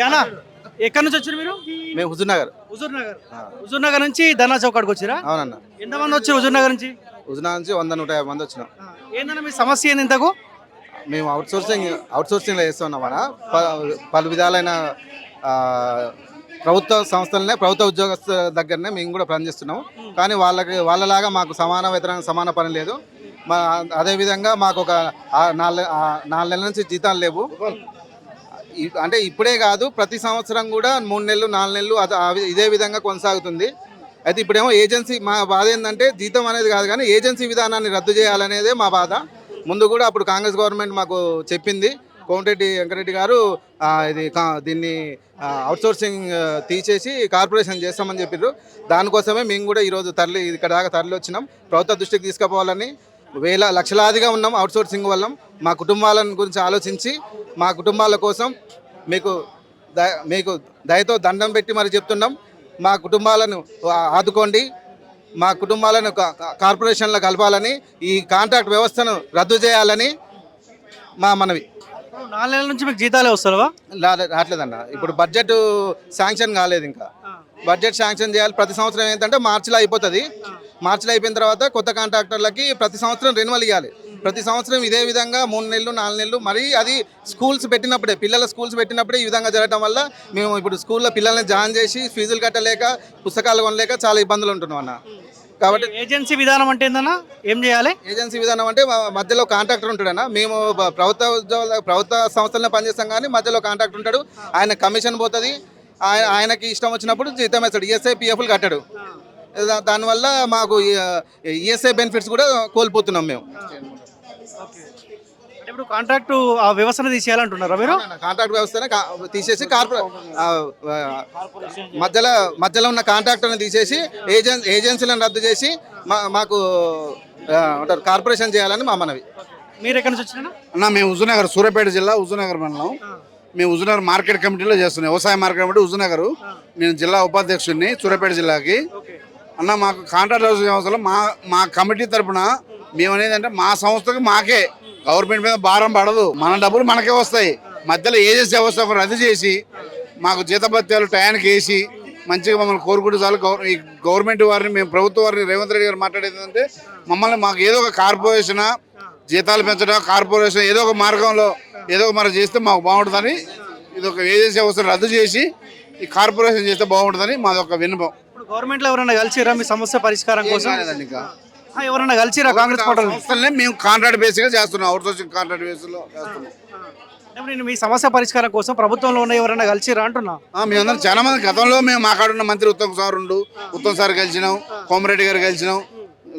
యానా ఎక్కడి నుంచి వచ్చారు మీరు? మేము హుజూర్ నగర్ హుజూర్ నగర్ హుజూర్ నగర్ నుంచి ధర్నా చౌక్ కాడికి వచ్చిరా అవునన్న. ఎంతమంది వచ్చారు హుజూర్ నగర్ నుంచి? హుజూర్ నగర్ నుంచి వంద నూట యాభై మంది వచ్చినాం. ఏందన్నా మీ సమస్య ఏంది ఇంతకు? మేము అవుట్ సోర్సింగ్ అవుట్ సోర్సింగ్లో చేస్తున్నాం మన పలు విధాలైన ప్రభుత్వ సంస్థలనే ప్రభుత్వ ఉద్యోగస్తుల దగ్గరనే మేము కూడా పనిచేస్తున్నాం కానీ వాళ్ళకి వాళ్ళలాగా మాకు సమాన వేతనం సమాన పని లేదు. మా అదేవిధంగా మాకు ఒక నాలుగు నాలుగు నెలల నుంచి జీతాలు లేవు. అంటే ఇప్పుడే కాదు ప్రతి సంవత్సరం కూడా మూడు నెలలు నాలుగు నెలలు అది ఇదే విధంగా కొనసాగుతుంది. అయితే ఇప్పుడేమో ఏజెన్సీ మా బాధ ఏంటంటే జీతం అనేది కాదు కానీ ఏజెన్సీ విధానాన్ని రద్దు చేయాలనేదే మా బాధ. ముందు కూడా అప్పుడు కాంగ్రెస్ గవర్నమెంట్ మాకు చెప్పింది. కోమటిరెడ్డి వెంకరెడ్డి గారు ఇది కా- దీన్ని అవుట్సోర్సింగ్ తీసేసి కార్పొరేషన్ చేస్తామని చెప్పారు దానికోసమే మేము కూడా ఈరోజు తరలి ఇక్కడ దాకా తరలి వచ్చినాం. ప్రభుత్వ దృష్టికి తీసుకుపోవాలని వేల లక్షలాదిగా ఉన్నాం అవుట్సోర్సింగ్ వల్ల. మా కుటుంబాలను గురించి ఆలోచించి మా కుటుంబాల కోసం మీకు మీకు దయతో దండం పెట్టి మరి చెప్తున్నాం. మా కుటుంబాలను ఆదుకోండి. మా కుటుంబాలను కార్పొరేషన్లో కలపాలని ఈ కాంట్రాక్ట్ వ్యవస్థను రద్దు చేయాలని మా మనవి. నాలుగు నెలల నుంచి మీకు జీతాలే వస్తావా రావట్లేదన్న. ఇప్పుడు బడ్జెట్ శాంక్షన్ కాలేదు ఇంకా. బడ్జెట్ శాంక్షన్ చేయాలి. ప్రతి సంవత్సరం ఏంటంటే మార్చిలో అయిపోతుంది. మార్చిలో అయిపోయిన తర్వాత కొత్త కాంట్రాక్టర్లకి ప్రతి సంవత్సరం రెన్యువల్ ఇవ్వాలి ప్రతి సంవత్సరం ఇదే విధంగా మూడు నెలలు నాలుగు నెలలు. మరి అది స్కూల్స్ పెట్టినప్పుడే పిల్లల స్కూల్స్ పెట్టినప్పుడే ఈ విధంగా జరగడం వల్ల మేము ఇప్పుడు స్కూల్లో పిల్లల్ని జాయిన్ చేసి ఫీజులు కట్టలేక పుస్తకాలు కొనలేక చాలా ఇబ్బందులు ఉంటున్నాం అన్న. కాబట్టి ఏజెన్సీ విధానం అంటే ఏందన్నా? ఏం చేయాలి? ఏజెన్సీ విధానం అంటే మధ్యలో కాంట్రాక్టర్ ఉంటాడన్న మేము ప్రభుత్వ ఉద్యోగాల ప్రభుత్వ సంస్థల్లో పనిచేస్తాం కానీ మధ్యలో కాంట్రాక్టర్ ఉంటాడు. ఆయన కమిషన్ పోతుంది. ఆయన ఆయనకి ఇష్టం వచ్చినప్పుడు జీతం వేస్తాడు. ఈఎస్ఐ పిఎఫ్లు కట్టాడు. దానివల్ల మాకు ఈఎస్ఐ బెనిఫిట్స్ కూడా కోల్పోతున్నాం మేము. ఇప్పుడు కాంట్రాక్ట్ ఆ వ్యవస్థను తీసేయాలంటున్నారా మీరు? కాంట్రాక్ట్ వ్యవస్థనే తీసేసి కార్పొరే మధ్యలో మధ్యలో ఉన్న కాంట్రాక్టర్ని తీసేసి ఏజెన్ ఏజెన్సీలను రద్దు చేసి మా మాకు అంటారు కార్పొరేషన్ చేయాలని మా మనవి. మీరు ఎక్కడి నుంచి వచ్చినా అన్న మేము హుజూర్నగర్ సూర్యాపేట జిల్లా హుజూర్నగర్ మండలం. మేము హుజూర్నగర్ మార్కెట్ కమిటీలో చేస్తున్నాం. వ్యవసాయ మార్కెట్ కమిటీ హుజూర్నగర్. నేను జిల్లా ఉపాధ్యక్షుడిని సూర్యాపేట జిల్లాకి. అన్న మాకు కాంట్రాక్ట్ సంస్థలో మా మా కమిటీ తరపున మేము అనేది అంటే మా సంస్థకి మాకే. గవర్నమెంట్ మీద భారం పడదు. మన డబ్బులు మనకే వస్తాయి. మధ్యలో ఏజెన్సీ వ్యవస్థ ఒక రద్దు చేసి మాకు జీతభత్యాలు టయానికి వేసి మంచిగా మమ్మల్ని కోరుకుంటూ చాలు. ఈ గవర్నమెంట్ వారిని మేము ప్రభుత్వ వారిని రేవంత్ రెడ్డి గారు మాట్లాడేది అంటే మమ్మల్ని మాకు ఏదో ఒక కార్పొరేషన్ జీతాలు పెంచడం కార్పొరేషన్ ఏదో ఒక మార్గంలో ఏదో ఒక మరి చేస్తే మాకు బాగుంటుందని ఇది ఒక ఏజెన్సీ వ్యవస్థ రద్దు చేసి ఈ కార్పొరేషన్ చేస్తే బాగుంటుందని మాది ఒక విన్నపం. ఇప్పుడు గవర్నమెంట్లో ఎవరైనా కలిసిరా మీ సమస్య పరిష్కారం కోసం? ఇంకా. ఆ, ఎవరైనా కలిసిరా కాంగ్రెస్ పార్టీ మేము కాంట్రాక్ట్ బేస్గా చేస్తున్నాం అవుట్ సోర్సింగ్ కాంట్రాక్ట్ బేస్లో చేస్తున్నాం. నేను మీ సమస్య పరిష్కారం కోసం ప్రభుత్వంలో ఉన్న ఎవరైనా కలిసిరా అంటున్నా. మేమందరం చాలా మంది గతంలో మేము మాట్లాడున్న మంత్రి ఉత్తమ్ సార్ ఉండు ఉత్తమ్ సార్ కలిసినాం కోమరెడ్డి గారు కలిసినాం.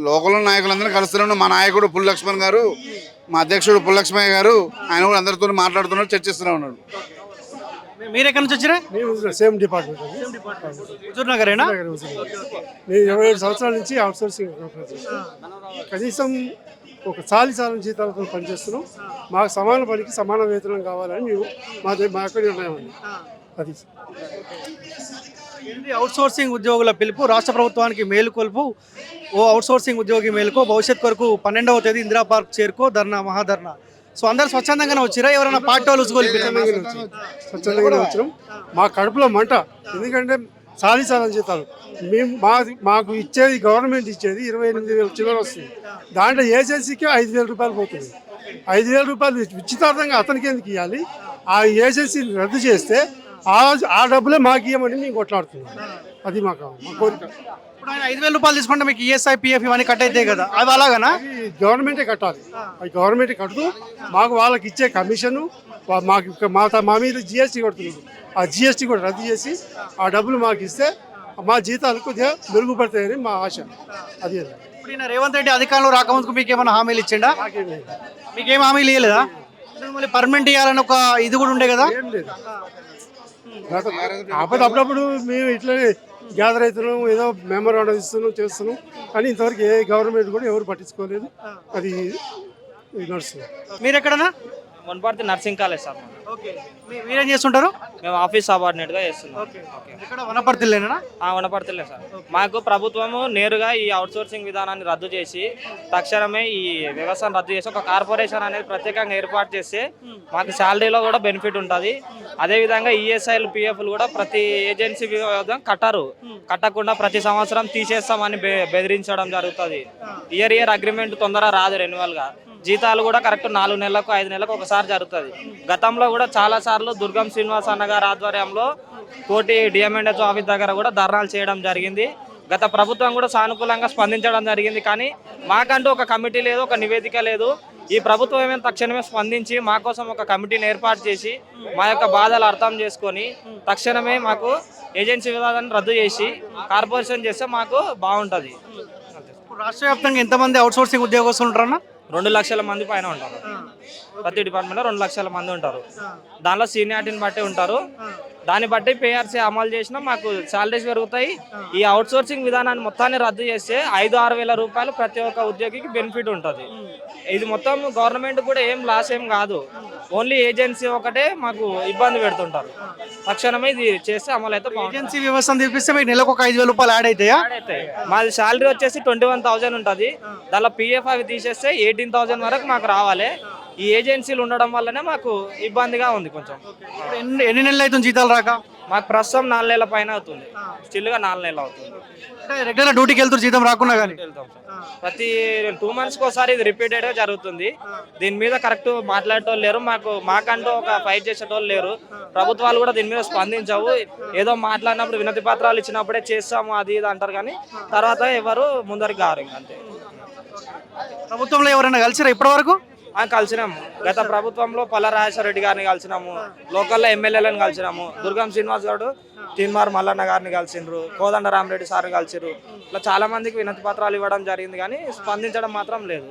లోకల్ నాయకులందరూ కలుస్తున్నాం మా నాయకుడు పుల్ లక్ష్మణ్ గారు మా అధ్యక్షుడు పుల్ లక్ష్మయ్య గారు ఆయన కూడా అందరితో మాట్లాడుతున్నాడు చర్చిస్తూనే ఉన్నాడు మీరు ఎక్కడి నుంచి వచ్చిరా మేము సేమ్ డిపార్ట్మెంట్ హుజూర్ నగరేనా? నేను ఇరవై ఏడు సంవత్సరాల నుంచి అవుట్ సోర్సింగ్ కనీసం ఒక చాలి చాలని జీతాలతో పనిచేస్తున్నాం. మాకు సమాన పనికి సమాన వేతనం కావాలని మేము మా దగ్గర మా అక్కడ ఉన్నామండి అది. ఇది అవుట్ సోర్సింగ్ ఉద్యోగుల పిలుపు? రాష్ట్ర ప్రభుత్వానికి మేలుకొల్పు ఓ అవుట్ సోర్సింగ్ ఉద్యోగి మేలుకో భవిష్యత్ కొరకు పన్నెండవ తేదీ ఇందిరా పార్క్ చేరుకో ధర్నా మహాధర్నా. సో అందరు స్వచ్ఛందంగానే వచ్చిరా? ఎవరైనా పార్టీ వాళ్ళు స్వచ్ఛందంగానే వచ్చాం వచ్చినాం. మా కడుపులో మంట. ఎందుకంటే సాధించాలని చాలని మేము మా మాకు ఇచ్చేది గవర్నమెంట్ ఇచ్చేది ఇరవై ఎనిమిది వేల చిల్లర వస్తుంది. దాంట్లో ఏజెన్సీకి ఐదు వేల రూపాయలు పోతుంది. ఐదు వేల రూపాయలు ఉచితార్థంగా అతనికి ఎందుకు ఇవ్వాలి? ఆ ఏజెన్సీని రద్దు చేస్తే ఆ ఆ డబ్బులే మాకు ఇవ్వమని మేము కొట్లాడుతున్నాం. అది మాకు మా కోరిక. ఇప్పుడు ఆయన ఐదు వేల రూపాయలు తీసుకుంటే మీకు ఈఎస్ఐ పిఎఫ్ ఇవన్నీ కట్ అయితే కదా. అవి అలాగనా? గవర్నమెంటే కట్టాలి. అది గవర్నమెంట్ కడుతూ మాకు వాళ్ళకి ఇచ్చే కమిషను వా- మాకు ఇక మా మా మీద జిఎస్టీ కడుతున్నారు. ఆ జిఎస్టీ కూడా రద్దు చేసి ఆ డబ్బులు మాకు ఇస్తే మా జీతాలు కొద్దిగా మెరుగుపడతాయని మా ఆశ. అది. ఇప్పుడు ఈయన రేవంత్ రెడ్డి అధికారంలో రాకముందుకు మీకు ఏమైనా హామీలు ఇచ్చిండా. మీకేం హామీలు ఇవ్వలేదా ఇప్పుడు మళ్ళీ పర్మనెంట్ ఇవ్వాలని ఒక ఇది కూడా ఉండే కదా? ఏం లేదు. గత- కాకపోతే అప్పుడప్పుడు మేము ఇట్లనే గ్యాదర్ అవుతున్నాం ఏదో మెమోరాండం ఇస్తున్నాం చేస్తున్నాం. కానీ ఇంతవరకు ఏ గవర్నమెంట్ కూడా ఎవరు పట్టించుకోలేదు. అది నడుస్తుంది. మీరు ఎక్కడన్నా Wanaparthy nursing college sir. Okay. మీరేం చేస్తుంటారు? మేము ఆఫీస్ సబార్డినేట్గా చేస్తున్నాం ఇక్కడ వనపర్తిలేనా వనపర్తిలే సార్. మాకు ప్రభుత్వము నేరుగా ఈ అవుట్సోర్సింగ్ విధానాన్ని రద్దు చేసి తక్షణమే ఈ వ్యవస్థను రద్దు చేసి ఒక కార్పొరేషన్ అనేది ప్రత్యేకంగా ఏర్పాటు చేస్తే మాకు శాలరీలో కూడా బెనిఫిట్ ఉంటుంది. అదేవిధంగా ఈఎస్ఐలు పిఎఫ్లు కూడా ప్రతి ఏజెన్సీ కట్టరు. కట్టకుండా ప్రతి సంవత్సరం తీసేస్తామని బెదిరించడం జరుగుతుంది. ఇయర్ ఇయర్ అగ్రిమెంట్ తొందర రాదు రెన్యువల్గా జీతాలు కూడా కరెక్ట్ నాలుగు నెలలకు ఐదు నెలలకు ఒకసారి జరుగుతుంది. గతంలో కూడా చాలా సార్లు దుర్గం శ్రీనివాస్ అన్న గారి ఆధ్వర్యంలో కోటి డిఎంఎండ్ఎస్ ఆఫీస్ దగ్గర కూడా ధర్నాలు చేయడం జరిగింది. గత ప్రభుత్వం కూడా సానుకూలంగా స్పందించడం జరిగింది. కానీ మాకంటూ ఒక కమిటీ లేదు ఒక నివేదిక లేదు. ఈ ప్రభుత్వం ఏమైనా తక్షణమే స్పందించి మా కోసం ఒక కమిటీని ఏర్పాటు చేసి మా యొక్క బాధలు అర్థం చేసుకొని తక్షణమే మాకు ఏజెన్సీ విధానాన్ని రద్దు చేసి కార్పొరేషన్ చేస్తే మాకు బాగుంటుంది. రాష్ట్ర వ్యాప్తంగా ఎంతమంది అవుట్సోర్సింగ్ ఉద్యోగస్తులు ఉంటారన్నా? రెండు లక్షల మంది పైన ఉంటారు. ప్రతి డిపార్ట్మెంట్లో రెండు లక్షల మంది ఉంటారు. దానిలో సీనియారిటీని బట్టి ఉంటారు. దాన్ని బట్టి పేఆర్సీ అమలు చేసినా. మాకు శాలరీస్ పెరుగుతాయి. ఈ అవుట్ సోర్సింగ్ విధానాన్ని మొత్తాన్ని రద్దు చేస్తే ఐదు ఆరు వేల రూపాయలు ప్రతి ఒక్క ఉద్యోగికి బెనిఫిట్ ఉంటుంది. ఇది మొత్తం గవర్నమెంట్ కూడా ఏం లాస్ ఏం కాదు. ఓన్లీ ఏజెన్సీ ఒకటే మాకు ఇబ్బంది పెడుతుంటారు. తక్షణమే ఇది చేస్తే అమలు అయితే ఏజెన్సీ వ్యవస్థను తీపిస్తే మీకు నెలకు ఒక ఐదు వేల రూపాయలు యాడ్ అవుతాయి. మాది శాలరీ వచ్చేసి ట్వంటీ వన్ థౌసండ్ ఉంటుంది. దానిలో పిఎఫ్ అవి తీసేస్తే ఎయిటీన్ థౌసండ్ వరకు మాకు రావాలి. ఈ ఏజెన్సీలు ఉండడం వల్లనే మాకు ఇబ్బందిగా ఉంది కొంచెం. ఎన్ని ఎన్ని నెలలు అవుతుంది జీతాలు రాక? మాకు ప్రస్తుతం నాలుగు నెలల పైన అవుతుంది. స్టిల్గా నాలుగు నెలలు అవుతుంది. అంటే రెగ్యులర్ డ్యూటీకి వెళ్తారు జీతం రాకున్నా కానీ వెళ్తాం సార్. ప్రతి టూ మంత్స్కి ఒకసారి ఇది రిపీటెడ్గా జరుగుతుంది దీని మీద కరెక్ట్ మాట్లాడేటోళ్ళు లేరు మాకు మాకంటూ ఒక ఫైట్ చేసేటోళ్ళు లేరు. ప్రభుత్వాలు కూడా దీని మీద స్పందించవు. ఏదో మాట్లాడినప్పుడు వినతి పత్రాలు ఇచ్చినప్పుడే చేస్తాము అది ఇది అంటారు కానీ తర్వాత ఎవరు ముందరికి గారు అంతే. ప్రభుత్వంలో ఎవరైనా కలిసిరా ఇప్పటి వరకు కలిసినాము. గత ప్రభుత్వంలో పల్ల రెడ్డి గారిని కలిసినాము. లోకల్లో ఎమ్మెల్యేలను కలిసినాము. దుర్గం శ్రీనివాస్ గారు తీన్మార్ మల్లన్న గారిని కలిసిండ్రు. కోదండ రామరెడ్డి సార్ని కలిసిరు ఇట్లా చాలా మందికి వినతి పత్రాలు ఇవ్వడం జరిగింది కానీ స్పందించడం మాత్రం లేదు.